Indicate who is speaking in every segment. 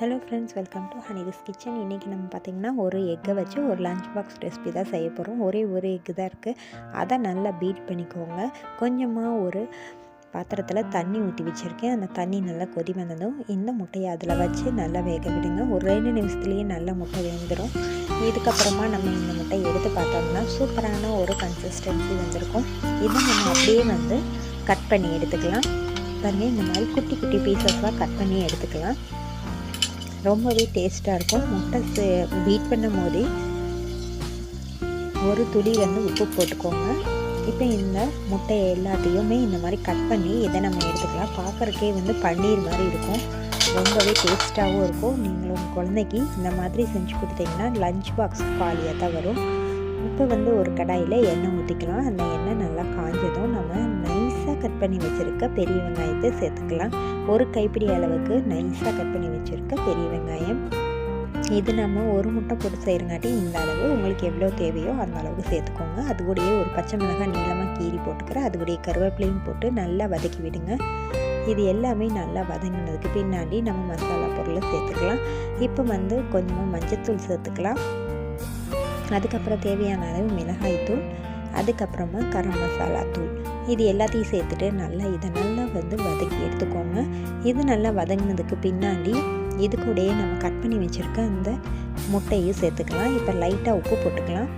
Speaker 1: Hello friends welcome to Hanithi's kitchen இன்றைக்கி நம்ம பார்த்திங்கன்னா ஒரு எக்கை வச்சு ஒரு லஞ்ச் பாக்ஸ் ரெசிபி தான் செய்ய போகிறோம் ஒரே ஒரு எக்கு தான் இருக்குது அதை நல்லா பீட் பண்ணிக்கோங்க. கொஞ்சமாக ஒரு பாத்திரத்தில் தண்ணி ஊற்றி வச்சுருக்கேன். அந்த தண்ணி நல்லா கொதி வந்ததும் இந்த முட்டையை அதில் வச்சு நல்லா வேக விடுங்க. ஒரு ரெண்டு நிமிஷத்துலேயே நல்ல முட்டை வெந்துடும் இதுக்கப்புறமா நம்ம இந்த முட்டையை எடுத்து பார்த்தோம்னா சூப்பரான ஒரு கன்சிஸ்டன்சி வந்திருக்கும். இதை நம்ம அப்படியே வந்து கட் பண்ணி எடுத்துக்கலாம். பாருங்கள் இந்த மாதிரி குட்டி குட்டி பீசஸ்லாம் கட் பண்ணி எடுத்துக்கலாம். ரொம்பவே டேஸ்ட்டாக இருக்கும். முட்டை பீட் பண்ணும் போதே ஒரு துளி வந்து உப்பு போட்டுக்கோங்க. இப்போ இந்த முட்டையை எல்லாத்தையுமே இந்த மாதிரி கட் பண்ணி இதை நம்ம எடுத்துக்கலாம். பார்க்குறக்கே வந்து பன்னீர் மாதிரி இருக்கும். ரொம்பவே டேஸ்ட்டாகவும் இருக்கும். நீங்கள் உங்கள் குழந்தைக்கு இந்த மாதிரி செஞ்சு கொடுத்தீங்கன்னா லஞ்ச் பாக்ஸ் காலியாக தான் வரும். இப்போ வந்து ஒரு கடாயில் எண்ணெய் ஊற்றிக்கலாம் அந்த எண்ணெய் நல்லா காஞ்சதும் நம்ம நைஸாக கட் பண்ணி வச்சுருக்க பெரிய வெங்காயத்தை சேர்த்துக்கலாம். ஒரு கைப்பிடி அளவுக்கு நைஸாக கட் பண்ணி வச்சுருக்க பெரிய வெங்காயம். இது நம்ம ஒரு முட்டை போட்டு செய்கிறங்காட்டி இந்த அளவு உங்களுக்கு எவ்வளோ தேவையோ அந்த அளவுக்கு சேர்த்துக்கோங்க. அது கூடயே ஒரு பச்சை மிளகாய் நீளமாக கீறி போட்டுக்கிறேன் அது கூடயே கருவேப்பிலையும் போட்டு நல்லா வதக்கி விடுங்க. இது எல்லாமே நல்லா வதங்கினதுக்கு பின்னாடி நம்ம மசாலா பொருளை சேர்த்துக்கலாம். இப்போ வந்து கொஞ்சமாக மஞ்சத்தூள் சேர்த்துக்கலாம். அதுக்கப்புறம் தேவையான அளவு மிளகாய்த்தூள். அதுக்கப்புறமா கரம் மசாலா தூள். இது எல்லாத்தையும் சேர்த்துட்டு நல்லா இதை நல்லா வந்து வதக்கி எடுத்துக்கோங்க. இது நல்லா வதங்கினதுக்கு பின்னாடி இது கூடயே நம்ம கட் பண்ணி வச்சுருக்க அந்த முட்டையும் சேர்த்துக்கலாம். இப்போ லைட்டாக உப்பு போட்டுக்கலாம்.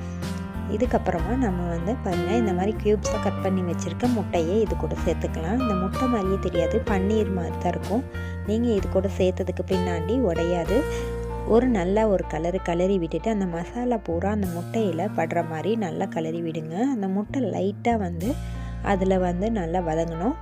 Speaker 1: இதுக்கப்புறமா நம்ம வந்து பாருங்கள் இந்த மாதிரி க்யூப்ஸாக கட் பண்ணி வச்சுருக்க முட்டையை இது கூட சேர்த்துக்கலாம். இந்த முட்டை மாதிரியே தெரியாது பன்னீர் மாதிரி தான் இருக்கும். நீங்கள் இது கூட சேர்த்ததுக்கு பின்னாடி உடையாது. ஒரு நல்ல ஒரு கலரு கலரி விட்டுட்டு அந்த மசாலா பூரா அந்த முட்டையில் படுற மாதிரி நல்லா கலரி விடுங்க. அந்த முட்டை லைட்டாக வந்து அதில் வந்து நல்லா வதங்கணும்.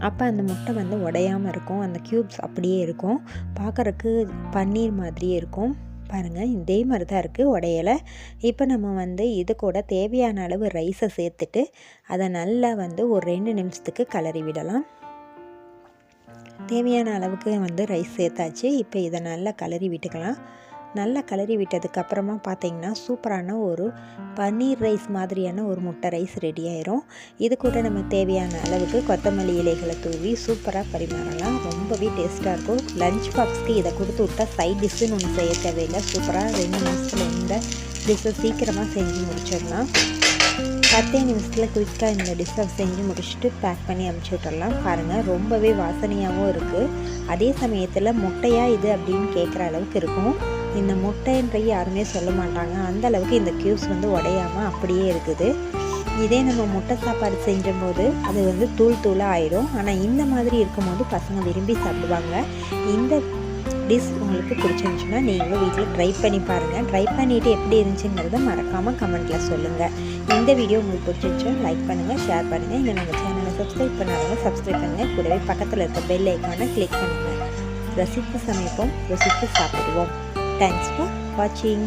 Speaker 1: அப்போ அந்த முட்டை வந்து உடையாமல் இருக்கும். அந்த க்யூப்ஸ் அப்படியே இருக்கும். பார்க்குறக்கு பன்னீர் மாதிரியே இருக்கும். பாருங்கள் இதே மாதிரி தான் இருக்குது உடையலை. இப்போ நம்ம வந்து இது கூட தேவையான அளவு ரைஸை சேர்த்துட்டு அதை நல்லா வந்து ஒரு ரெண்டு நிமிஷத்துக்கு கலரி விடலாம். தேவையான அளவுக்கு வந்து ரைஸ் சேர்த்தாச்சு. இப்போ இதை நல்லா கலரி விட்டுக்கலாம். நல்லா கலரி விட்டதுக்கப்புறமா பார்த்தீங்கன்னா சூப்பரான ஒரு பன்னீர் ரைஸ் மாதிரியான ஒரு முட்டை ரைஸ் ரெடி ஆயிரும். இது கூட நம்ம தேவையான அளவுக்கு கொத்தமல்லி இலைகளை தூவி சூப்பராக பரிமாறலாம். ரொம்பவே டேஸ்ட்டாக இருக்கும். லஞ்ச் பாக்ஸ்க்கு இதை கொடுத்து விட்டால் சைட் டிஷ்ஷுன்னு ஒன்று செய்ய தேவையில்லை. சூப்பராக ரெண்டு நிமிஷத்தில் இந்த டிஷ்ஷை சீக்கிரமாக செஞ்சு முடிச்சிடலாம். பத்தே நிமிஷத்தில் குயிக்காக இந்த டிஷ்ஷை செஞ்சு முடிச்சுட்டு பேக் பண்ணி அமுச்சு விட்டுடலாம் பாருங்கள் ரொம்பவே வாசனையாகவும் இருக்குது அதே சமயத்தில் முட்டையாக இது அப்படின்னு கேட்குற அளவுக்கு இருக்கும். இந்த முட்டைன்றை யாருமே சொல்ல மாட்டாங்க. அந்த அளவுக்கு இந்த க்யூஸ் வந்து உடையாமல் அப்படியே இருக்குது. இதே நம்ம முட்டை சாப்பாடு செஞ்சும்போது அது வந்து தூள் தூளாக ஆயிடும். ஆனால் இந்த மாதிரி இருக்கும்போது பசங்க விரும்பி சாப்பிடுவாங்க. இந்த டிஷ் உங்களுக்கு பிடிச்சிருந்துச்சுன்னா நீங்களும் வீட்டில் ட்ரை பண்ணி பாருங்கள் ட்ரை பண்ணிவிட்டு எப்படி இருந்துச்சுங்கிறத மறக்காமல் கமெண்ட்டில் சொல்லுங்கள் இந்த வீடியோ உங்களுக்கு பிடிச்சிருச்சா லைக் பண்ணுங்கள் ஷேர் பண்ணுங்கள் இல்லை நம்ம சேனலை சப்ஸ்கிரைப் பண்ணாதவங்க சப்ஸ்கிரைப் பண்ணுங்கள் கூடவே பக்கத்தில் இருக்க பெல் ஐக்கானை கிளிக் பண்ணுங்கள் ரசித்து சமைப்போம் ருசித்து சாப்பிடுவோம். தேங்க்ஸ் ஃபார் வாட்சிங்